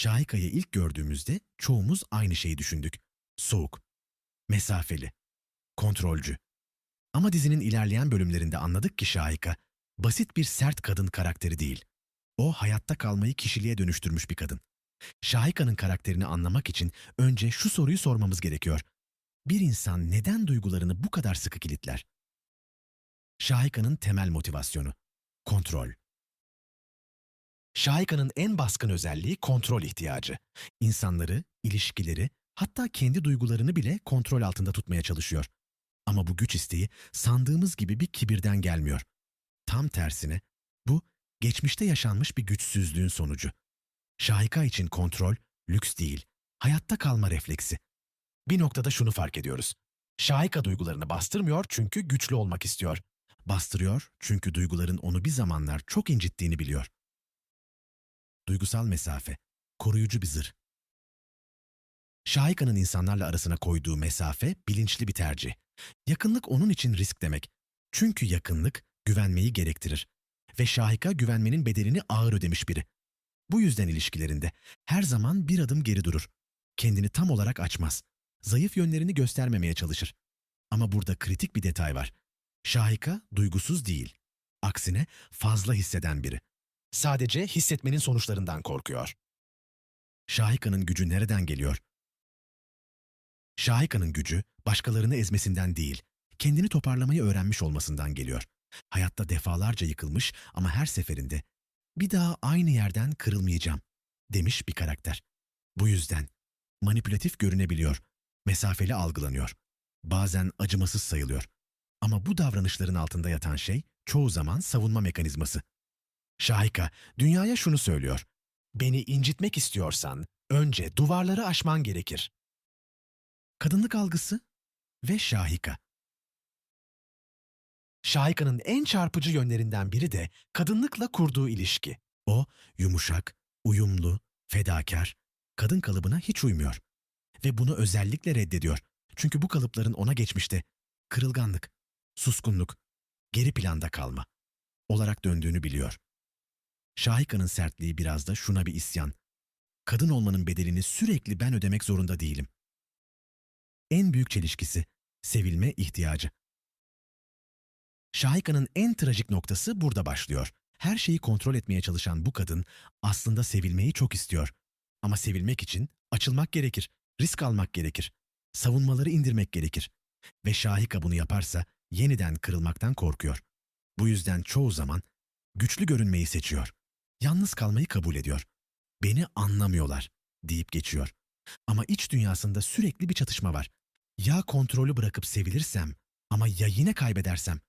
Şahika'yı ilk gördüğümüzde çoğumuz aynı şeyi düşündük. Soğuk, mesafeli, kontrolcü. Ama dizinin ilerleyen bölümlerinde anladık ki Şahika, basit bir sert kadın karakteri değil. O hayatta kalmayı kişiliğe dönüştürmüş bir kadın. Şahika'nın karakterini anlamak için önce şu soruyu sormamız gerekiyor. Bir insan neden duygularını bu kadar sıkı kilitler? Şahika'nın temel motivasyonu, kontrol. Şahika'nın en baskın özelliği kontrol ihtiyacı. İnsanları, ilişkileri, hatta kendi duygularını bile kontrol altında tutmaya çalışıyor. Ama bu güç isteği sandığımız gibi bir kibirden gelmiyor. Tam tersine bu geçmişte yaşanmış bir güçsüzlüğün sonucu. Şahika için kontrol lüks değil, hayatta kalma refleksi. Bir noktada şunu fark ediyoruz. Şahika duygularını bastırmıyor çünkü güçlü olmak istiyor. Bastırıyor çünkü duyguların onu bir zamanlar çok incittiğini biliyor. Duygusal mesafe, koruyucu bir zırh. Şahika'nın insanlarla arasına koyduğu mesafe bilinçli bir tercih. Yakınlık onun için risk demek. Çünkü yakınlık güvenmeyi gerektirir. Ve Şahika güvenmenin bedelini ağır ödemiş biri. Bu yüzden ilişkilerinde her zaman bir adım geri durur. Kendini tam olarak açmaz. Zayıf yönlerini göstermemeye çalışır. Ama burada kritik bir detay var. Şahika duygusuz değil. Aksine fazla hisseden biri. Sadece hissetmenin sonuçlarından korkuyor. Şahika'nın gücü nereden geliyor? Şahika'nın gücü başkalarını ezmesinden değil, kendini toparlamayı öğrenmiş olmasından geliyor. Hayatta defalarca yıkılmış ama her seferinde bir daha aynı yerden kırılmayacağım demiş bir karakter. Bu yüzden manipülatif görünebiliyor, mesafeli algılanıyor, bazen acımasız sayılıyor. Ama bu davranışların altında yatan şey çoğu zaman savunma mekanizması. Şahika dünyaya şunu söylüyor. Beni incitmek istiyorsan önce duvarları aşman gerekir. Kadınlık algısı ve Şahika. Şahika'nın en çarpıcı yönlerinden biri de kadınlıkla kurduğu ilişki. O yumuşak, uyumlu, fedakar, kadın kalıbına hiç uymuyor. Ve bunu özellikle reddediyor. Çünkü bu kalıpların ona geçmişte kırılganlık, suskunluk, geri planda kalma olarak döndüğünü biliyor. Şahika'nın sertliği biraz da şuna bir isyan. Kadın olmanın bedelini sürekli ben ödemek zorunda değilim. En büyük çelişkisi sevilme ihtiyacı. Şahika'nın en trajik noktası burada başlıyor. Her şeyi kontrol etmeye çalışan bu kadın aslında sevilmeyi çok istiyor. Ama sevilmek için açılmak gerekir, risk almak gerekir, savunmaları indirmek gerekir. Ve Şahika bunu yaparsa yeniden kırılmaktan korkuyor. Bu yüzden çoğu zaman güçlü görünmeyi seçiyor. Yalnız kalmayı kabul ediyor. Beni anlamıyorlar deyip geçiyor. Ama iç dünyasında sürekli bir çatışma var. Ya kontrolü bırakıp sevilirsem ama ya yine kaybedersem?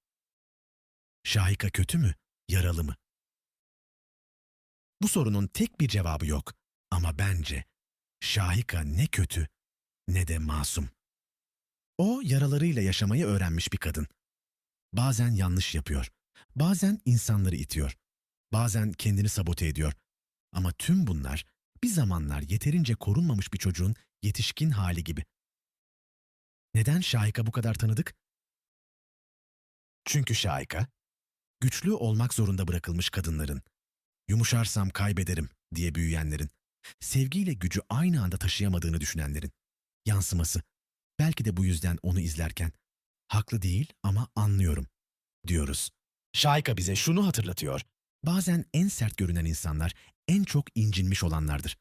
Şahika kötü mü, yaralı mı? Bu sorunun tek bir cevabı yok. Ama bence Şahika ne kötü ne de masum. O yaralarıyla yaşamayı öğrenmiş bir kadın. Bazen yanlış yapıyor. Bazen insanları itiyor. Bazen kendini sabote ediyor. Ama tüm bunlar bir zamanlar yeterince korunmamış bir çocuğun yetişkin hali gibi. Neden Şahika bu kadar tanıdık? Çünkü Şahika, güçlü olmak zorunda bırakılmış kadınların, yumuşarsam kaybederim diye büyüyenlerin, sevgiyle gücü aynı anda taşıyamadığını düşünenlerin yansıması. Belki de bu yüzden onu izlerken, haklı değil ama anlıyorum diyoruz. Şahika bize şunu hatırlatıyor. Bazen en sert görünen insanlar en çok incinmiş olanlardır.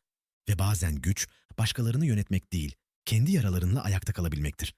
Ve bazen güç başkalarını yönetmek değil, kendi yaralarınla ayakta kalabilmektir.